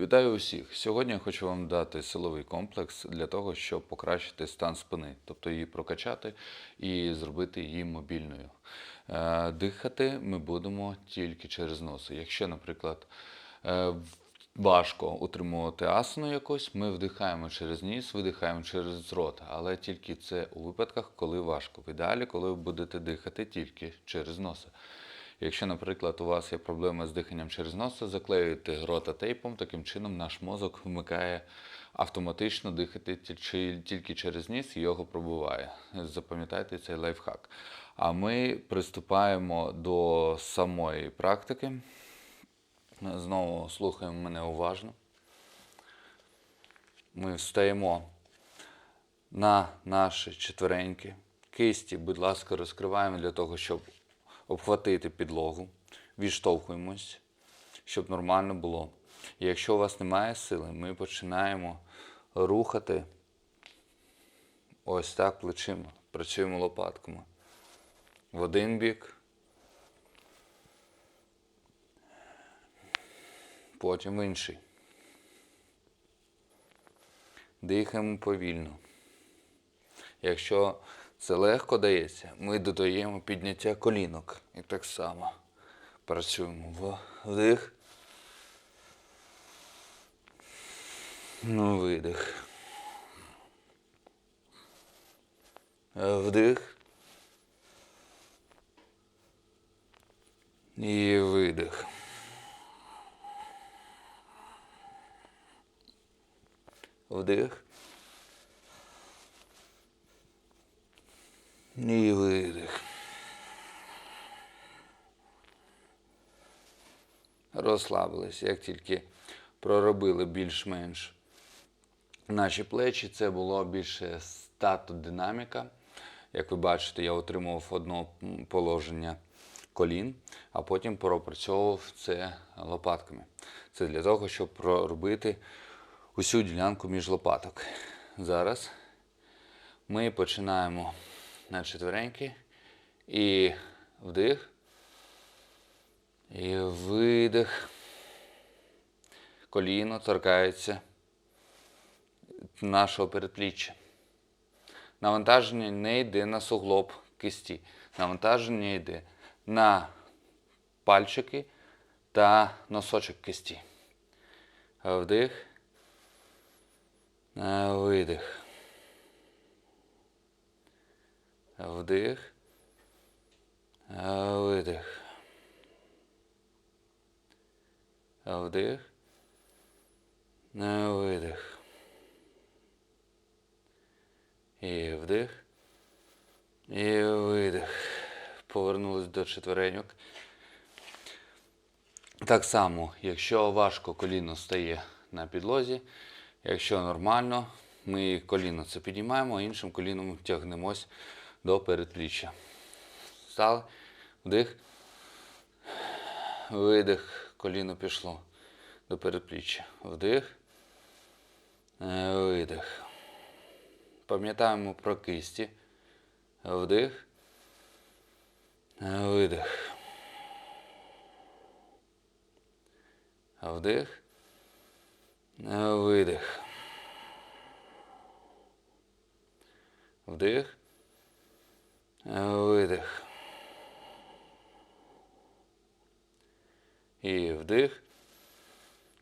Вітаю усіх! Сьогодні я хочу вам дати силовий комплекс для того, щоб покращити стан спини, тобто її прокачати і зробити її мобільною. Е, Дихати ми будемо тільки через носи. Якщо, наприклад, е, важко утримувати асану якось, ми вдихаємо через ніс, видихаємо через рот, але тільки це у випадках, коли важко. В ідеалі, коли ви будете дихати тільки через носа. Якщо, наприклад, у вас є проблеми з диханням через носа, заклеюєте рота тейпом, таким чином наш мозок вмикає автоматично дихати тільки через ніс і його пробуває. Запам'ятайте цей лайфхак. А ми приступаємо до самої практики. Знову слухаємо мене уважно. Ми встаємо на наші четвереньки. Кисті, будь ласка, розкриваємо для того, щоб обхватити підлогу. Відштовхуємось, щоб нормально було. І якщо у вас немає сили, ми починаємо рухати ось так плечима. Працюємо лопатками. В один бік. Потім в інший. Дихаємо повільно. Якщо це легко дається, ми додаємо підняття колінок. І так само працюємо. Вдих. Ну, видих. Вдих. І видих. Вдих. І видих. Розслабились, як тільки проробили більш-менш наші плечі, це було більше статодинаміка. Як ви бачите, я отримував одне положення колін, а потім пропрацьовував це лопатками. Це для того, щоб проробити усю ділянку між лопаток. Зараз ми починаємо на четвереньки і вдих. І видих. Коліно торкається нашого передпліччя. Навантаження не йде на суглоб кисті. Навантаження йде на пальчики та носочок кисті. Вдих. Е, Видих. Вдих. Видих. Вдих. Видих. І вдих. І видих. Повернулись до четвереньок. Так само, якщо важко коліно стає на підлозі, якщо нормально, ми коліно це піднімаємо, а іншим коліном тягнемось до передпліччя. Стали, вдих, видих, коліно пішло до передпліччя. Вдих, е, видих. Пам'ятаємо про кисті. Вдих, е, видих. Вдих. Е, Видих. Вдих. Е, Видих. І вдих.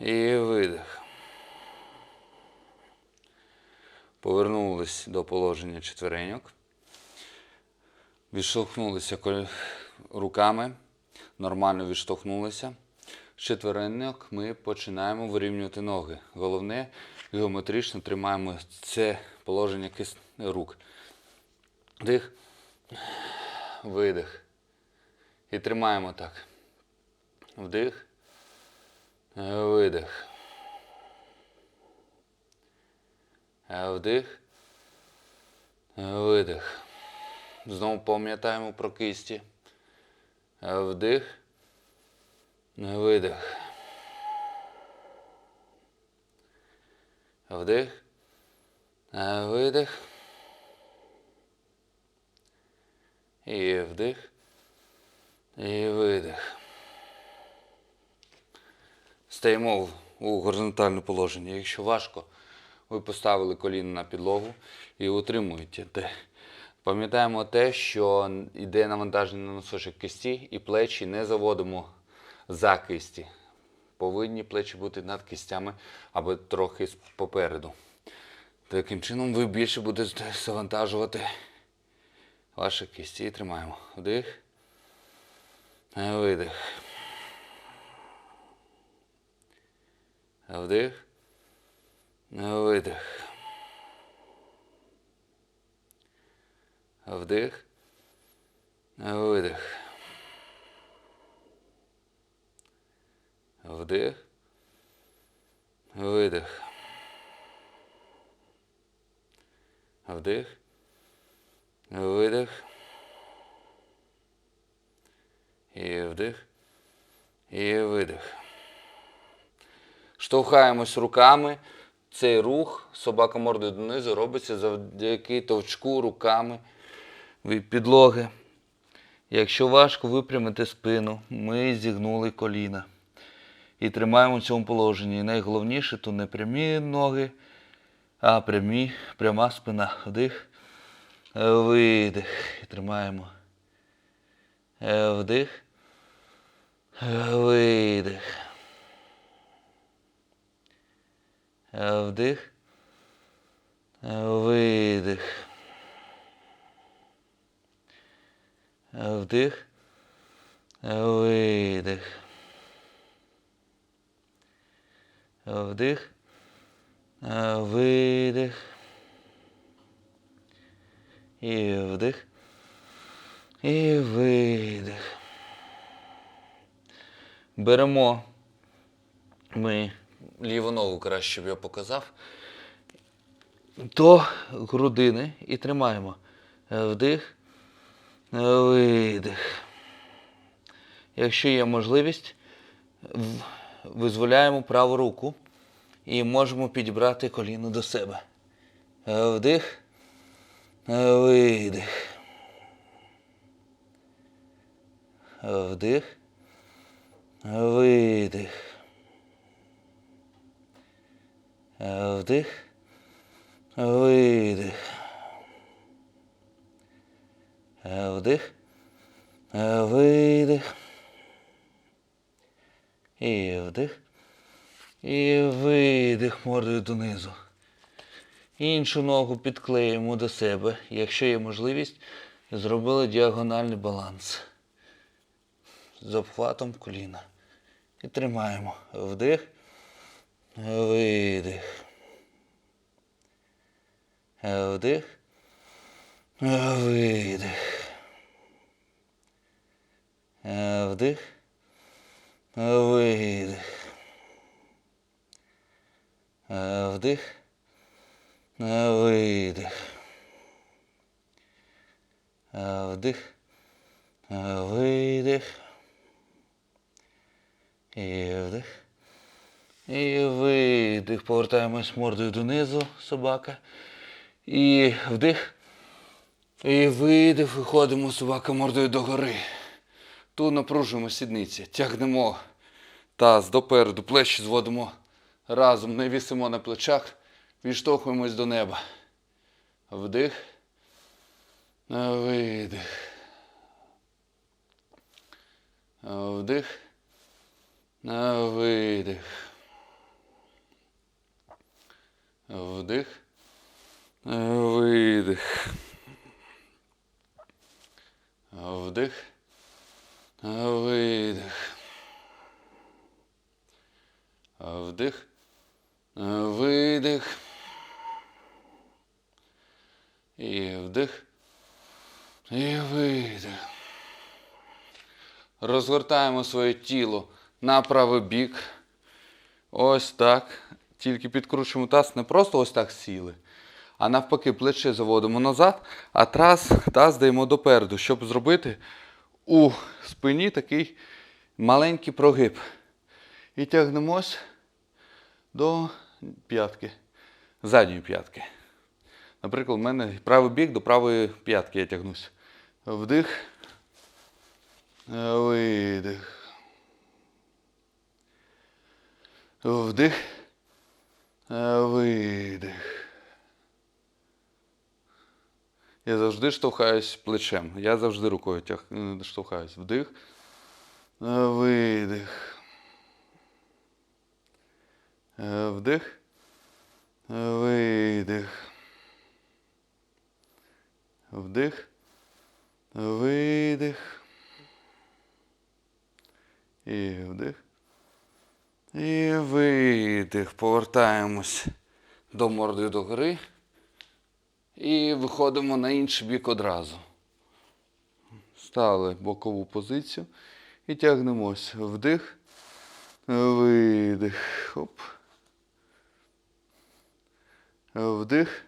І видих. Повернулись до положення четвереньок. Відштовхнулися руками. Нормально відштовхнулися. З четвереньок ми починаємо вирівнювати ноги. Головне, геометрично тримаємо це положення рук. Вдих, видих. І тримаємо так. Вдих, е, видих. Е, Вдих, е, видих. Знову пам'ятаємо про кисті. Вдих. Видих. Вдих. Видих. І вдих. І видих. Стаємо у горизонтальне положення. Якщо важко, ви поставили коліно на підлогу і утримуєте. те. Пам'ятаємо те, що йде навантаження на носочок кисті і плечі не заводимо за кисті. Повинні плечі бути над кистями або трохи попереду. Таким чином ви більше будете завантажувати ваші кисті. І тримаємо. Вдих. Е, Видих. Е, Вдих. Е, Видих. Вдих. Е, Видих. Вдих. Видих. Вдих. Видих. І вдих. І видих. Штовхаємось руками. Цей рух собака мордою донизу робиться завдяки товчку руками від підлоги. Якщо важко випрямити спину, ми зігнули коліна. І тримаємо в цьому положенні. І найголовніше то не прямі ноги, а прямі, пряма спина. Вдих. Видих. Тримаємо. Вдих. Видих. Вдих. Видих. Вдих. Видих. Вдих. Видих. І вдих. І видих. Беремо ми ліву ногу краще, щоб я показав. До грудини і тримаємо. Вдих. Видих. Якщо є можливість, визволяємо праву руку і можемо підібрати коліно до себе. Вдих. Видих. Вдих. Видих. Вдих. Видих. Вдих. Видих. І вдих. І видих мордою донизу. Іншу ногу підклеїмо до себе. Якщо є можливість, зробили діагональний баланс. З обхватом коліна. І тримаємо. Вдих. Видих. Вдих. Видих. Вдих. Видих. Вдих. Видих. Вдих. Видих. І вдих. І видих. Повертаємось мордою донизу, собака. І вдих. І видих. Виходимо собака мордою догори. Тут напружуємо сідниці. Тягнемо таз допереду, плечі зводимо разом, не вісимо на плечах, відштовхуємось до неба. Вдих. Видих. Вдих. Видих. Вдих. Видих. Вдих. Видих. Вдих. Видих. І вдих. І видих. Розгортаємо своє тіло на правий бік. Ось так. Тільки підкручуємо таз, не просто ось так сіли, а навпаки, плече заводимо назад, а таз, таз даємо допереду, щоб зробити у спині такий маленький прогиб. І тягнемось до п'ятки, задньої п'ятки. Наприклад, у мене правий бік до правої п'ятки я тягнусь. Вдих. Видих. Вдих. Видих. Я завжди штовхаюсь плечем. Я завжди рукою тяг... е, штовхаюсь. Вдих. Видих. Вдих. Видих. Вдих. Видих. І вдих. І видих. Повертаємось до морди догори. І виходимо на інший бік одразу. Стали бокову позицію і тягнемось. Вдих. Видих. Хоп. Вдих.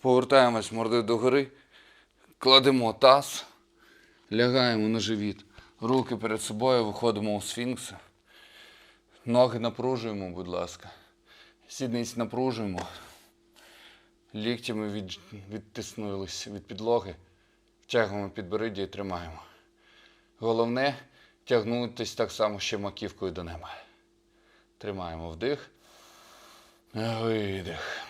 Повертаємось мордою догори. Кладемо таз. Лягаємо на живіт. Руки перед собою, виходимо у сфінкс. Ноги напружуємо, будь ласка. Сідниці напружуємо. Ліктями від, відтиснулись від підлоги. Втягуємо підборіддя і тримаємо. Головне тягнутися так само ще маківкою до неба. Тримаємо вдих. Видих.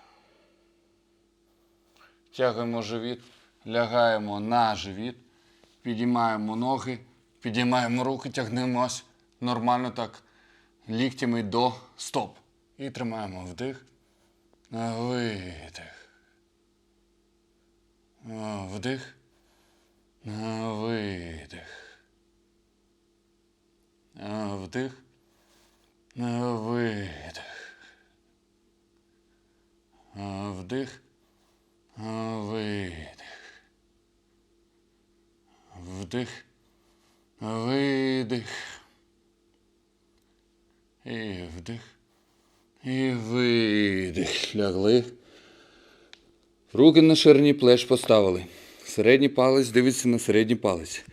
Тягуємо живіт, лягаємо на живіт, підіймаємо ноги, підіймаємо руки, тягнемось нормально так ліктями до стоп. І тримаємо вдих, видих. Вдих, видих. Вдих, видих. Вдих. Видих. Вдих. Видих. І вдих. І видих. Лягли. Руки на ширині плеч поставили. Середній палець дивиться на середній палець.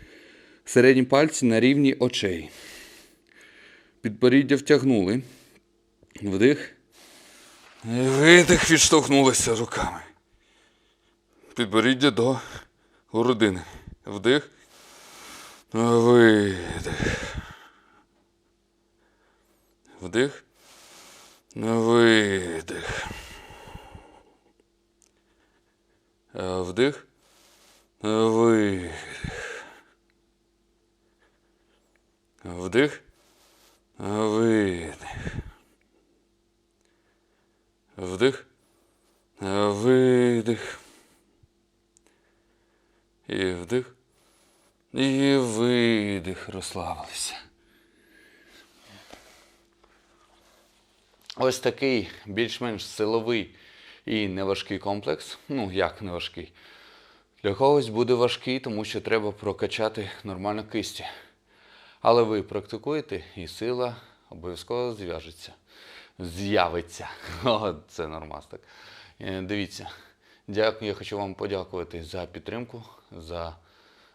Середні пальці на рівні очей. Підборіддя втягнули. Вдих. Видих відштовхнулися руками. Підборіддя до грудини. Вдих. Видих. Вдих. Видих. Вдих. Видих. Вдих. Видих. Вдих. Видих. І вдих. І видих. Розслабилися. Ось такий більш-менш силовий і неважкий комплекс. Ну, як неважкий. Для когось буде важкий, тому що треба прокачати нормально кисті. Але ви практикуєте і сила обов'язково зв'яжеться. З'явиться. О, це нормас так. Е, Дивіться. Дякую, я хочу вам подякувати за підтримку, за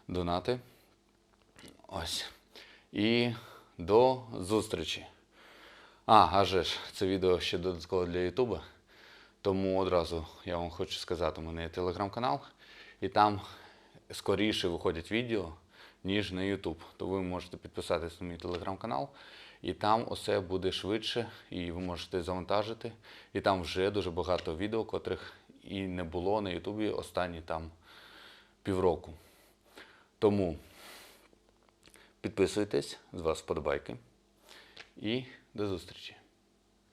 донати. Ось. І до зустрічі. А, а ж, це відео ще додатково для Ютуба. Тому одразу я вам хочу сказати, у мене є телеграм-канал, і там скоріше виходять відео, ніж на Ютуб. То ви можете підписатися на мій телеграм-канал, і там усе буде швидше, і ви можете завантажити. І там вже дуже багато відео, котрих і не було на Ютубі останні там півроку. Тому підписуйтесь, з вас вподобайки. І до зустрічі.